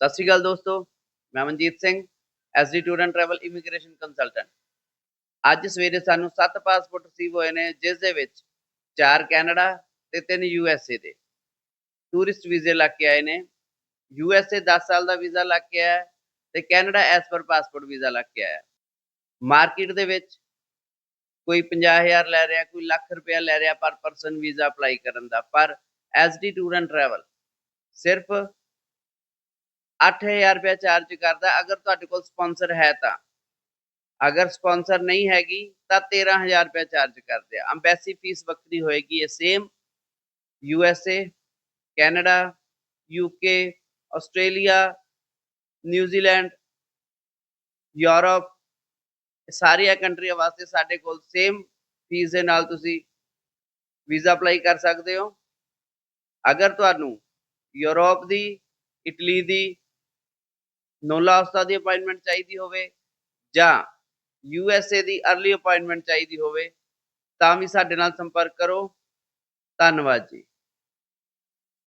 ਸਤਿ ਸ਼੍ਰੀ ਅਕਾਲ ਦੋਸਤੋ, ਮੈਂ Manjit Singh SD tour and travel immigration consultant. ਅੱਜ ਸਵੇਰੇ ਸਾਨੂੰ 7 ਪਾਸਪੋਰਟ ਰਿਸੀਵ ਹੋਏ ਨੇ, ਜਿਸ ਦੇ ਵਿੱਚ 4 ਕੈਨੇਡਾ ਤੇ 3 ਯੂਐਸਏ ਦੇ। ਟੂਰਿਸਟ ਵੀਜ਼ੇ ਲੱਗ ਕੇ ਆਏ ਨੇ। ਯੂਐਸਏ 10 ਸਾਲ ਦਾ ਵੀਜ਼ਾ ਲੱਗ ਕੇ ਆਇਆ ਹੈ ਤੇ ਕੈਨੇਡਾ ਐਸ ਪਰ ਪਾਸਪੋਰਟ ਵੀਜ਼ਾ ਲੱਗ ਕੇ ਆਇਆ ਮਾਰਕੀਟ ਦੇ ਵਿੱਚ ਕੋਈ 50000 ਲੈ ਰਿਹਾ, ਕੋਈ ਲੱਖ ਰੁਪਇਆ ਲੈ ਰਿਹਾ ਪਰ ਪਰਸਨ ਵੀਜ਼ਾ ਅਪਲਾਈ ਕਰਨ ਦਾ, ਪਰ ਐਸਡੀ ਟੂਰ ਐਂਡ ਟਰੈਵਲ ਸਿਰਫ 8000 ਰੁਪਏ ਚਾਰਜ ਕਰਦਾ, ਅਗਰ ਤੁਹਾਡੇ ਕੋਲ ਸਪਾਂਸਰ ਹੈ ਤਾਂ। ਅਗਰ ਸਪਾਂਸਰ ਨਹੀਂ ਹੈਗੀ, ਤਾਂ 13000 ਰੁਪਏ ਚਾਰਜ ਕਰਦੇ ਆ। ਅੰਬੈਸੀ ਫੀਸ ਵੱਖਰੀ ਹੋਏਗੀ, ਇਹ same U S A Canada UK Australia New Zealand Europe ਸਾਰੀਆਂ ਕੰਟਰੀਆਂ ਵਾਸਤੇ ਸਾਡੇ ਕੋਲ ਸੇਮ ਫੀਸ ਦੇ ਨਾਲ ਤੁਸੀਂ ਵੀਜ਼ਾ ਅਪਲਾਈ ਕਰ ਸਕਦੇ ਹੋ। ਅਗਰ ਤੁਹਾਨੂੰ ਯੂਰਪ ਦੀ ਇਟਲੀ ਦੀ ਨੋਲਾ ਉਸਤਾ ਦੀ ਅਪਾਇੰਟਮੈਂਟ ਚਾਹੀਦੀ ਹੋਵੇ ਜਾਂ ਯੂ ਐਸ ਏ ਦੀ ਅਰਲੀ ਅਪਾਇੰਟਮੈਂਟ ਚਾਹੀਦੀ ਹੋਵੇ ਤਾਂ ਵੀ ਸਾਡੇ ਨਾਲ ਸੰਪਰਕ ਕਰੋ। ਧੰਨਵਾਦ ਜੀ।